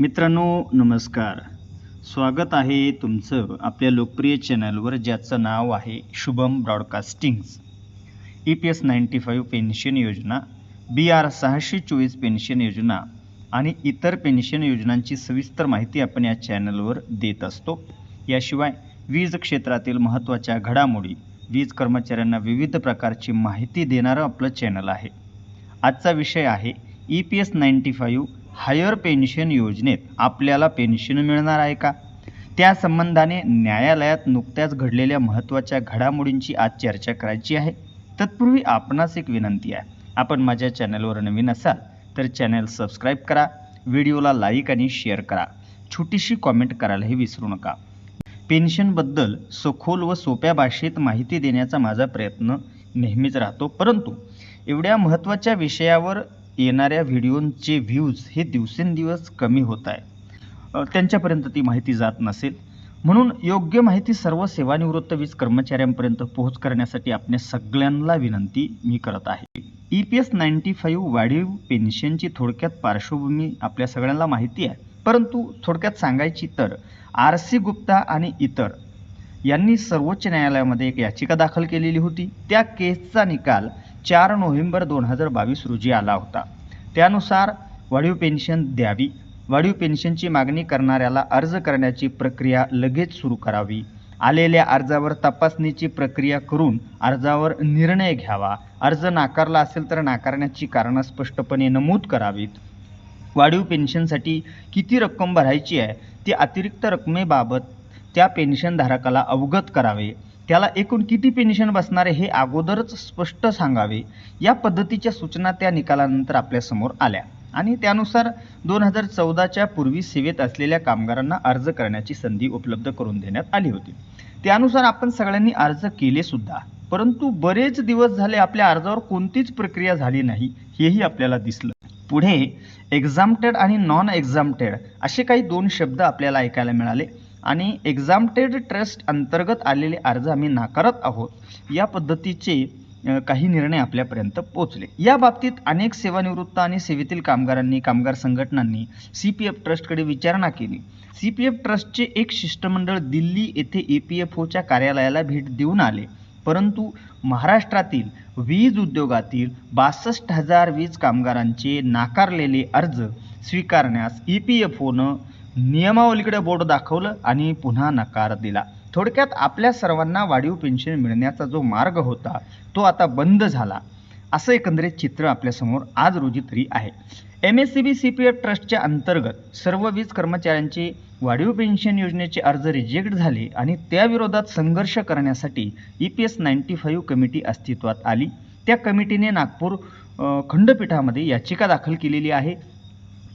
मित्रांनो नमस्कार. स्वागत आहे तुमचं आपल्या लोकप्रिय चॅनलवर ज्याचं नाव आहे Shubham broadcastings E P S ninety five pension योजना बी आर सहाशे चोवीस पेन्शन योजना आणि इतर पेन्शन योजनांची सविस्तर माहिती आपण या चॅनलवर देत असतो. याशिवाय वीज क्षेत्रातील महत्त्वाच्या घडामोडी वीज कर्मचाऱ्यांना विविध प्रकारची माहिती देणारं आपलं चॅनल आहे. आजचा विषय आहे E P S ninety five higher pension योजनेत आपल्याला पेन्शन मिळणार आहे का? त्या संबंधाने न्यायालयात नुकत्याच घडलेल्या महत्त्वाच्या घडामोडींची आज चर्चा करायची आहे. तत्पूर्वी आपणास एक विनंती आहे. आपण माझ्या चॅनलवर नवीन असाल तर चॅनल सबस्क्राईब करा व्हिडिओला लाईक आणि शेअर करा. छोटीशी कॉमेंट करायलाही विसरू नका. पेन्शनबद्दल सखोल व सोप्या भाषेत माहिती देण्याचा माझा प्रयत्न नेहमीच राहतो. परंतु एवढ्या महत्त्वाच्या विषयावर येणाऱ्या व्हिडिओंचे व्ह्यूज हे दिवसेंदिवस कमी होत आहे. त्यांच्यापर्यंत ती माहिती जात नसेल. म्हणून योग्य माहिती सर्व सेवानिवृत्त वीज कर्मचाऱ्यांपर्यंत पोहोच करण्यासाठी आपल्या सगळ्यांना विनंती मी करत आहे. E P S ninety five वाढीव पेन्शनची थोडक्यात पार्श्वभूमी आपल्या सगळ्यांना माहिती आहे. परंतु थोडक्यात सांगायची तर आर सी गुप्ता आणि इतर यांनी सर्वोच्च न्यायालयामध्ये एक याचिका दाखल केलेली होती. त्या केसचा निकाल चार नोव्हेंबर दोन हजार बावीस रोजी आला होता. त्यानुसार वाढीव पेन्शन द्यावी. वाढीव पेन्शनची मागणी करणाऱ्याला अर्ज करण्याची प्रक्रिया लगेच सुरू करावी. आलेल्या अर्जावर तपासणीची प्रक्रिया करून अर्जावर निर्णय घ्यावा. अर्ज नाकारला असेल तर नाकारण्याची कारणं स्पष्टपणे नमूद करावीत. वाढीव पेन्शनसाठी किती रक्कम भरायची आहे? ती अतिरिक्त रकमेबाबत त्या पेन्शनधारकाला अवगत करावे. त्याला एकूण किती पेन्शन बसणार आहे हे अगोदरच स्पष्ट सांगावे. या पद्धतीच्या सूचना त्या निकालानंतर आपल्यासमोर आल्या. आणि त्यानुसार दोन हजार चौदाच्या पूर्वी सेवेत असलेल्या कामगारांना अर्ज करण्याची संधी उपलब्ध करून देण्यात आली होती. त्यानुसार आपण सगळ्यांनी अर्ज केले सुद्धा. परंतु बरेच दिवस झाले आपल्या अर्जावर कोणतीच प्रक्रिया झाली नाही हेही आपल्याला दिसलं. पुढे एक्झामटेड आणि नॉन एक्झामटेड असे काही दोन शब्द आपल्याला ऐकायला मिळाले. आणि एक्झामटेड ट्रस्ट अंतर्गत आलेले अर्ज आम्ही नाकारत आहोत या पद्धतीचे काही निर्णय आपल्यापर्यंत पोहोचले. या बाबतीत अनेक सेवानिवृत्त आणि सेवेतील कामगारांनी कामगार संघटनांनी सी पी एफ ट्रस्टकडे विचारणा केली. सी पी एफ ट्रस्टचे एक शिष्टमंडळ दिल्ली येथे ए पी एफ ओच्या कार्यालयाला भेट देऊन आले. परंतु महाराष्ट्रातील वीज उद्योगातील बासष्ट हजार वीज कामगारांचे नाकारलेले अर्ज स्वीकारण्यास ई पी एफ ओनं नियमावलीकडे बोर्ड दाखवलं आणि पुन्हा नकार दिला. थोडक्यात आपल्या सर्वांना वाढीव पेन्शन मिळण्याचा जो मार्ग होता तो आता बंद झाला. असं एकंदरीत चित्र आपल्यासमोर आज रोजी तरी आहे. M S C B C P F ट्रस्टच्या अंतर्गत सर्व वीज कर्मचाऱ्यांचे वाढीव पेन्शन योजनेचे अर्ज रिजेक्ट झाले आणि त्याविरोधात संघर्ष करण्यासाठी E P S ninety five committee अस्तित्वात आली. त्या कमिटीने नागपूर खंडपीठामध्ये याचिका दाखल केलेली आहे.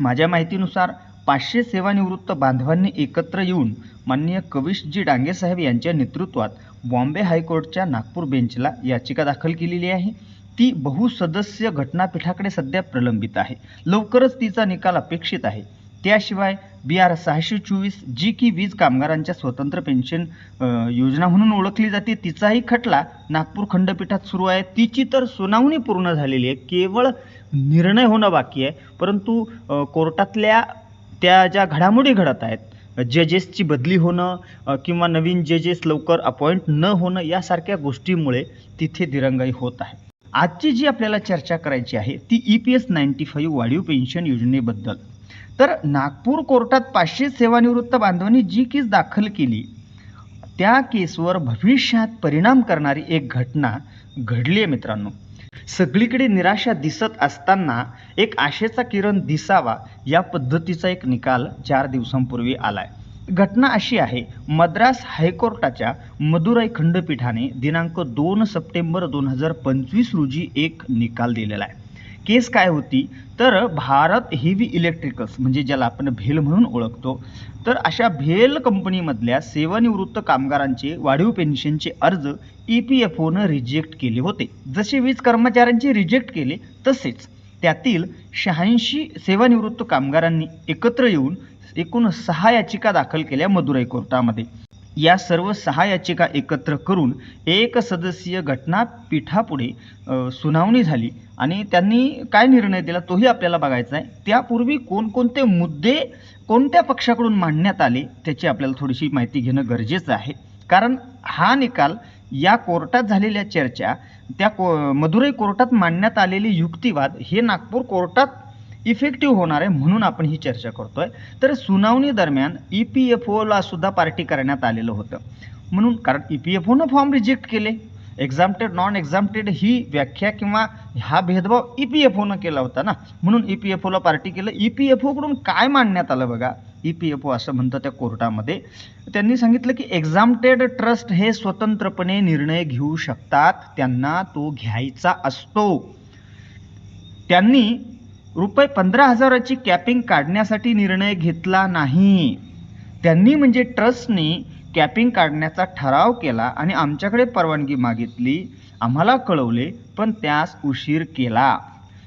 माझ्या माहितीनुसार पाचशे सेवानिवृत्त बांधवांनी एकत्र येऊन माननीय कविशजी डांगेसाहेब यांच्या नेतृत्वात बॉम्बे हायकोर्टच्या नागपूर बेंचला याचिका दाखल केलेली आहे. ती बहुसदस्य घटनापीठाकडे सध्या प्रलंबित आहे. लवकरच तिचा निकाल अपेक्षित आहे. त्याशिवाय बी आर सहाशे चोवीस जी की वीज कामगारांच्या स्वतंत्र पेन्शन योजना म्हणून ओळखली जाते. तिचाही खटला नागपूर खंडपीठात सुरू आहे. तिची तर सुनावणी पूर्ण झालेली आहे. केवळ निर्णय होणं बाकी आहे. परंतु कोर्टातल्या त्या ज्या घडामोडी घडत आहेत जजेसची बदली होणं किंवा नवीन जजेस लवकर अपॉइंट न होणं यासारख्या गोष्टीमुळे तिथे दिरंगाई होत आहे. आजची जी आपल्याला चर्चा करायची आहे ती E P S ninety five वाढीव पेन्शन योजनेबद्दल. तर नागपूर कोर्टात पाचशे सेवानिवृत्त बांधवांनी जी केस दाखल केली त्या केसवर भविष्यात परिणाम करणारी एक घटना घडली आहे मित्रांनो. सगळीकडे निराशा दिसत असताना एक आशेचा किरण दिसावा या पद्धतीचा एक निकाल चार दिवसांपूर्वी आलाय. घटना अशी आहे मद्रास हायकोर्टाच्या मदुराई खंडपीठाने दिनांक दोन सप्टेंबर दोन हजार पंचवीस रोजी एक निकाल दिलेला आहे. केस काय होती? तर भारत हेवी इलेक्ट्रिकल्स म्हणजे ज्याला आपण भेल म्हणून ओळखतो. तर अशा भेल कंपनीमधल्या सेवानिवृत्त कामगारांचे वाढीव पेन्शनचे अर्ज ई पी एफ ओनं रिजेक्ट केले होते. जसे वीज कर्मचाऱ्यांचे रिजेक्ट केले तसेच त्यातील शहाऐंशी सेवानिवृत्त कामगारांनी एकत्र येऊन एकूण सहा याचिका दाखल केल्या मदुराई कोर्टामध्ये. या सर्व सहा याचिका एकत्र करून एक सदस्यीय घटनापीठापुढे सुनावणी झाली. आणि त्यांनी काय निर्णय दिला तोही आपल्याला बघायचा आहे. त्यापूर्वी कोणकोणते मुद्दे कोणत्या पक्षाकडून मांडण्यात आले त्याची आपल्याला थोडीशी माहिती घेणं गरजेचं आहे. कारण हा निकाल या कोर्टात झालेल्या चर्चा त्या को मदुरई कोर्टात मांडण्यात आलेले युक्तिवाद हे नागपूर कोर्टात इफेक्टिव्ह होणार आहे म्हणून आपण ही चर्चा करतोय. तर सुनावणी दरम्यान ई पी एफ ओला सुद्धा पार्टी करण्यात आलेलं होतं. म्हणून कारण ई पी एफ ओनं फॉर्म रिजेक्ट केले. एक्झाम्प्टेड नॉन एक्झाम्प्टेड ही व्याख्या किंवा हा भेदभाव ई पी एफ ओनं केला होता ना. म्हणून ई पी एफ ओला पार्टी केलं. ई पी एफ ओकडून काय मांडण्यात आलं बघा? ई पी एफ ओ असं म्हणतं त्या कोर्टामध्ये. त्यांनी सांगितलं की एक्झाम्प्टेड ट्रस्ट हे स्वतंत्रपणे निर्णय घेऊ शकतात. त्यांना तो घ्यायचा असतो. त्यांनी रुपये पंधरा हजाराची कॅपिंग काढण्यासाठी निर्णय घेतला नाही. त्यांनी म्हणजे ट्रस्टने कॅपिंग काढण्याचा ठराव केला आणि आमच्याकडे परवानगी मागितली. आम्हाला कळवले पण त्यास उशीर केला.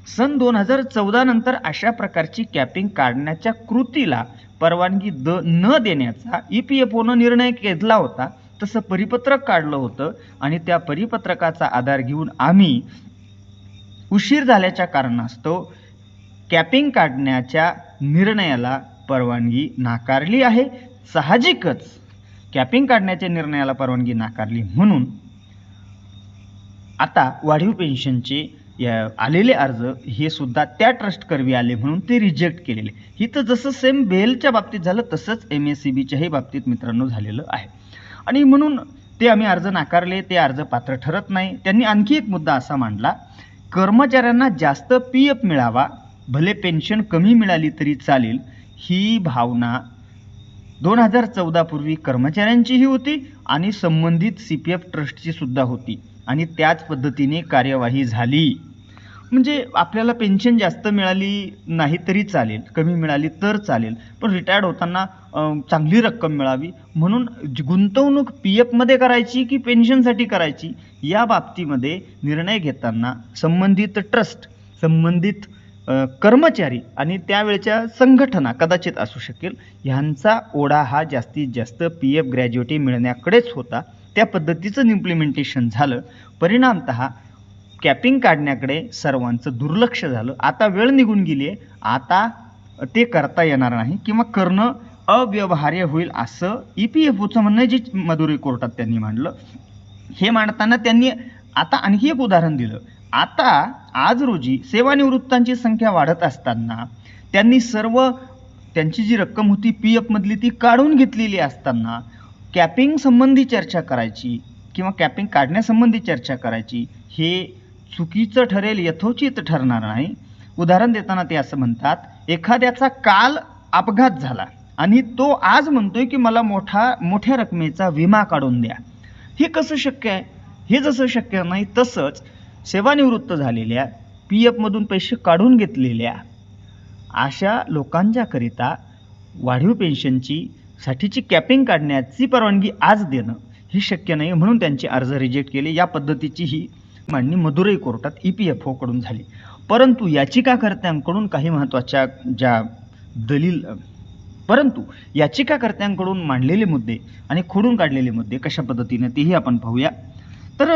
सन दोन हजार चौदा नंतर अशा प्रकारची कॅपिंग काढण्याच्या कृतीला परवानगी द न देण्याचा ई पी एफ ओनं निर्णय घेतला होता. तसं परिपत्रक काढलं होतं आणि त्या परिपत्रकाचा आधार घेऊन आम्ही उशीर झाल्याच्या कारणास्तव कॅपिंग काढण्याच्या निर्णयाला परवानगी नाकारली आहे. साहजिकच कॅपिंग काढण्याच्या निर्णयाला परवानगी नाकारली म्हणून आता वाढीव पेन्शनचे या आलेले अर्ज हे सुद्धा त्या ट्रस्ट करवी आले म्हणून ते रिजेक्ट केलेले. इथं जसं सेम बेलच्या बाबतीत झालं तसंच एम एस सी बीच्याही बाबतीत मित्रांनो झालेलं आहे. आणि म्हणून ते आम्ही अर्ज नाकारले ते अर्ज पात्र ठरत नाही. त्यांनी आणखी एक मुद्दा असा मांडला कर्मचाऱ्यांना जास्त पी एफ मिळावा भले पेन्शन कमी मिळाली तरी चालेल ही भावना दोन हजार चौदापूर्वी कर्मचाऱ्यांचीही होती आणि संबंधित सी पी एफ ट्रस्टची सुद्धा होती आणि त्याच पद्धतीने कार्यवाही झाली. म्हणजे आपल्याला पेन्शन जास्त मिळाली नाही तरी चालेल कमी मिळाली तर चालेल पण रिटायर्ड होताना चांगली रक्कम मिळावी म्हणून गुंतवणूक पी एफमध्ये करायची की पेन्शनसाठी करायची या बाबतीमध्ये निर्णय घेताना संबंधित ट्रस्ट संबंधित कर्मचारी आणि त्यावेळच्या संघटना कदाचित असू शकेल. ह्यांचा ओढा हा जास्तीत जास्त पी एफ ग्रॅज्युएटी मिळण्याकडेच होता. त्या पद्धतीचं इम्प्लिमेंटेशन झालं. परिणामत कॅपिंग काढण्याकडे सर्वांचं दुर्लक्ष झालं. आता वेळ निघून गेली आहे आता ते करता येणार नाही किंवा करणं अव्यवहार्य होईल असं ई पी एफ ओचं म्हणणं जे मदुरी कोर्टात त्यांनी मांडलं. हे मांडताना त्यांनी आता आणखी एक उदाहरण दिलं. आता आज रोजी सेवानिवृत्तांची संख्या वाढत असताना त्यांनी सर्व त्यांची जी रक्कम होती पी एफमधली ती काढून घेतलेली असताना कॅपिंग संबंधी चर्चा करायची किंवा कॅपिंग काढण्यासंबंधी चर्चा करायची हे चुकीचं ठरेल यथोचित ठरणार नाही. उदाहरण देताना ते असं म्हणतात एखाद्याचा काल अपघात झाला आणि तो आज म्हणतोय की मला मोठा मोठ्या रकमेचा विमा काढून द्या. हे कसं शक्य आहे? हे जसं शक्य नाही तसंच सेवानिवृत्त झालेल्या पी एफमधून पैसे काढून घेतलेल्या अशा लोकांच्याकरिता वाढीव पेन्शनची साठीची कॅपिंग काढण्याची परवानगी आज देणं ही शक्य नाही म्हणून त्यांचे अर्ज रिजेक्ट केले. या पद्धतीची ही मांडणी मदुरई कोर्टात ई पी एफ ओकडून झाली. परंतु याचिकाकर्त्यांकडून काही महत्त्वाच्या ज्या दलील परंतु याचिकाकर्त्यांकडून मांडलेले मुद्दे आणि खोडून काढलेले मुद्दे कशा पद्धतीने तेही आपण पाहूया. तर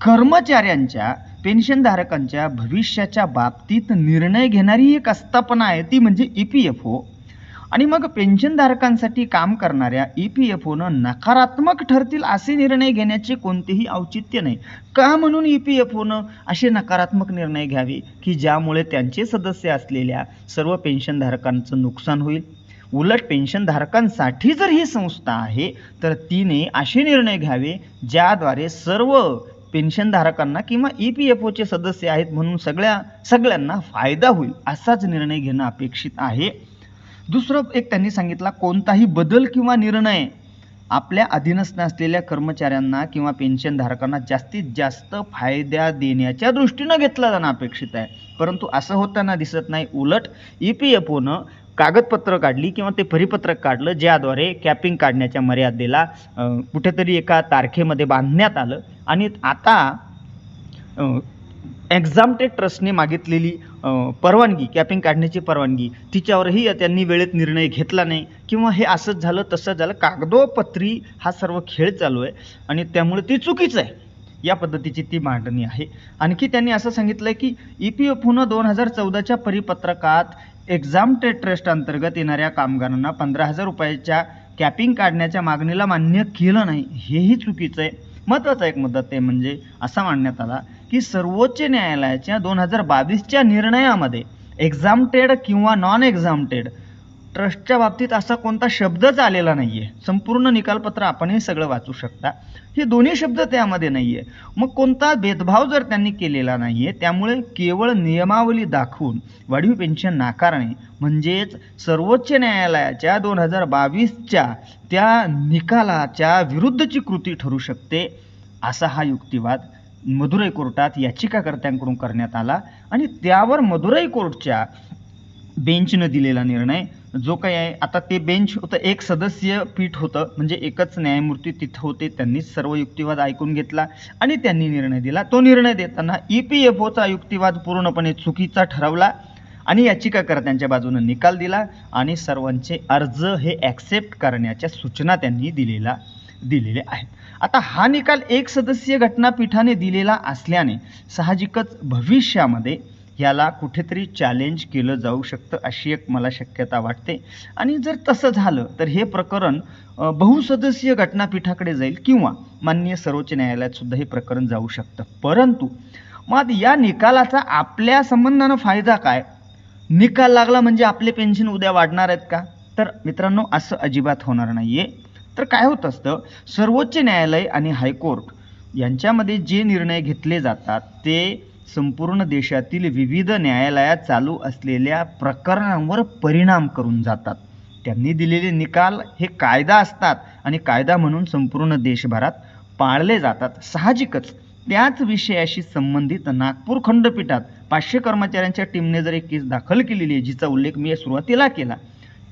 कर्मचाऱ्यांच्या पेन्शनधारकांच्या भविष्याच्या बाबतीत निर्णय घेणारी एक आस्थापना आहे ती म्हणजे ई पी एफ ओ. आणि मग पेन्शनधारकांसाठी काम करणाऱ्या ई पी एफ ओनं नकारात्मक ठरतील असे निर्णय घेण्याचे कोणतेही औचित्य नाही. का म्हणून ई पी एफ ओनं असे नकारात्मक निर्णय घ्यावे? की ज्यामुळे त्यांचे सदस्य असलेल्या सर्व पेन्शनधारकांचं नुकसान होईल? उलट पेन्शनधारकांसाठी जर ही संस्था आहे तर तिने असे निर्णय घ्यावे ज्याद्वारे सर्व पेन्शनधारकांना किंवा ई पी एफ ओचे सदस्य आहेत म्हणून सगळ्या सगळ्यांना फायदा होईल असाच निर्णय घेणं अपेक्षित आहे. दुसरं एक त्यांनी सांगितला कोणताही बदल किंवा निर्णय आपल्या अधीनस्थ असलेल्या कर्मचाऱ्यांना किंवा पेन्शनधारकांना जास्तीत जास्त फायदा देण्याच्या दृष्टीनं घेतला जाणं अपेक्षित आहे. परंतु असं होताना दिसत नाही. उलट ई पी एफ ओनं कागदपत्र काढली किंवा ते परिपत्रक काढलं ज्याद्वारे कॅपिंग काढण्याच्या मर्यादेला कुठेतरी एका तारखेमध्ये बांधण्यात आलं. आणि आता एक्झामटेड ट्रस्टने मागितलेली परवानगी कॅपिंग काढण्याची परवानगी तिच्यावरही त्यांनी वेळेत निर्णय घेतला नाही किंवा हे असंच झालं तसं झालं कागदोपत्री हा सर्व खेळ चालू आहे आणि त्यामुळे ती चुकीचं आहे. या पद्धतीची ती मांडणी आहे. आणखी त्यांनी असं सांगितलं आहे की ई पी एफ ओनं दोन हजार चौदाच्या परिपत्रकात एक्झामटेड ट्रस्ट अंतर्गत येणाऱ्या कामगारांना पंधरा हजार रुपयाच्या कॅपिंग काढण्याच्या मागणीला मान्य केलं नाही हेही चुकीचं आहे. महत्त्वाचा एक मुद्दा ते म्हणजे असा मांडण्यात आला की सर्वोच्च न्यायालयाच्या दोन हजार बावीसच्या निर्णयामध्ये एक्झामटेड किंवा नॉन एक्झामटेड ट्रस्टच्या बाबतीत असा कोणता शब्दच आलेला नाही आहे संपूर्ण निकालपत्र आपणही सगळं वाचू शकता. हे दोन्ही शब्द त्यामध्ये नाही आहे मग कोणता भेदभाव जर त्यांनी केलेला नाही आहे त्यामुळे केवळ नियमावली दाखवून वाढीव पेन्शन नाकारणे म्हणजेच सर्वोच्च न्यायालयाच्या दोन हजार बावीसच्या त्या निकालाच्या विरुद्धची कृती ठरू शकते असा हा युक्तिवाद मदुराई कोर्टात याचिकाकर्त्यांकडून करण्यात आला आणि त्यावर मदुराई कोर्टच्या बेंचनं दिलेला निर्णय जो काही आहे आता ते बेंच होतं एक सदस्य पीठ होतं म्हणजे एकच न्यायमूर्ती तिथं होते त्यांनीच सर्व युक्तिवाद ऐकून घेतला आणि त्यांनी निर्णय दिला. तो निर्णय देताना ई पी एफ ओचा युक्तिवाद पूर्णपणे चुकीचा ठरवला आणि याचिकाकर्त्यांच्या बाजूनं निकाल दिला आणि सर्वांचे अर्ज हे ॲक्सेप्ट करण्याच्या सूचना त्यांनी दिलेला दिलेले आहेत. आता हा निकाल एक सदस्यीय घटनापीठाने दिलेला असल्याने साहजिकच भविष्यामध्ये याला कुठेतरी चॅलेंज केलं जाऊ शकतं अशी एक मला शक्यता वाटते. आणि जर तसं झालं तर हे प्रकरण बहुसदस्यीय घटनापीठाकडे जाईल किंवा माननीय सर्वोच्च न्यायालयात सुद्धा हे प्रकरण जाऊ शकतं. परंतु मग या निकालाचा आपल्या संबंधानं फायदा काय? निकाल लागला म्हणजे आपले पेन्शन उद्या वाढणार आहेत का? तर मित्रांनो असं अजिबात होणार नाही आहे तर काय होत असतं सर्वोच्च न्यायालय आणि हायकोर्ट यांच्यामध्ये जे निर्णय घेतले जातात ते संपूर्ण देशातील विविध न्यायालयात चालू असलेल्या प्रकरणांवर परिणाम करून जातात. त्यांनी दिलेले निकाल हे कायदा असतात आणि कायदा म्हणून संपूर्ण देशभरात पाळले जातात. साहजिकच त्याच विषयाशी संबंधित नागपूर खंडपीठात पाचशे कर्मचाऱ्यांच्या टीमने जर एक केस दाखल केलेली आहे जिचा उल्लेख मी सुरुवातीला केला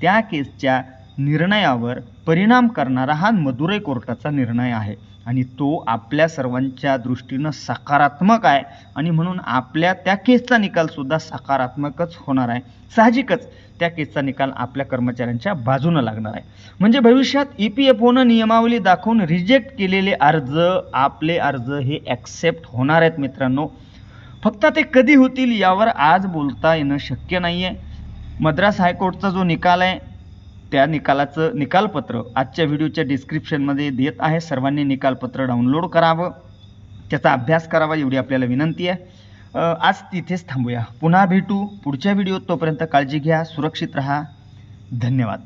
त्या केसच्या निर्णयावर परिणाम करणारा हा मदुराई कोर्टाचा निर्णय आहे. आणि तो आपल्या सर्वांच्या दृष्टीनं सकारात्मक आहे. आणि म्हणून आपल्या त्या केसचा निकालसुद्धा सकारात्मकच होणार आहे. साहजिकच त्या केसचा निकाल आपल्या कर्मचाऱ्यांच्या बाजूनं लागणार आहे. म्हणजे भविष्यात ई पी एफ ओनं नियमावली दाखवून रिजेक्ट केलेले अर्ज आपले अर्ज हे ॲक्सेप्ट होणार आहेत मित्रांनो. फक्त ते कधी होतील यावर आज बोलता येणं शक्य नाही आहे मद्रास हायकोर्टचा जो निकाल आहे त्या निकालाचं निकालपत्र आजच्या व्हिडिओच्या डिस्क्रिप्शनमध्ये देत आहे. सर्वांनी निकालपत्र डाउनलोड करावं. त्याचा अभ्यास करावा एवढी आपल्याला विनंती आहे. आज तिथेच थांबूया. पुन्हा भेटू. पुढच्या व्हिडिओत तोपर्यंत काळजी घ्या सुरक्षित राहा. धन्यवाद.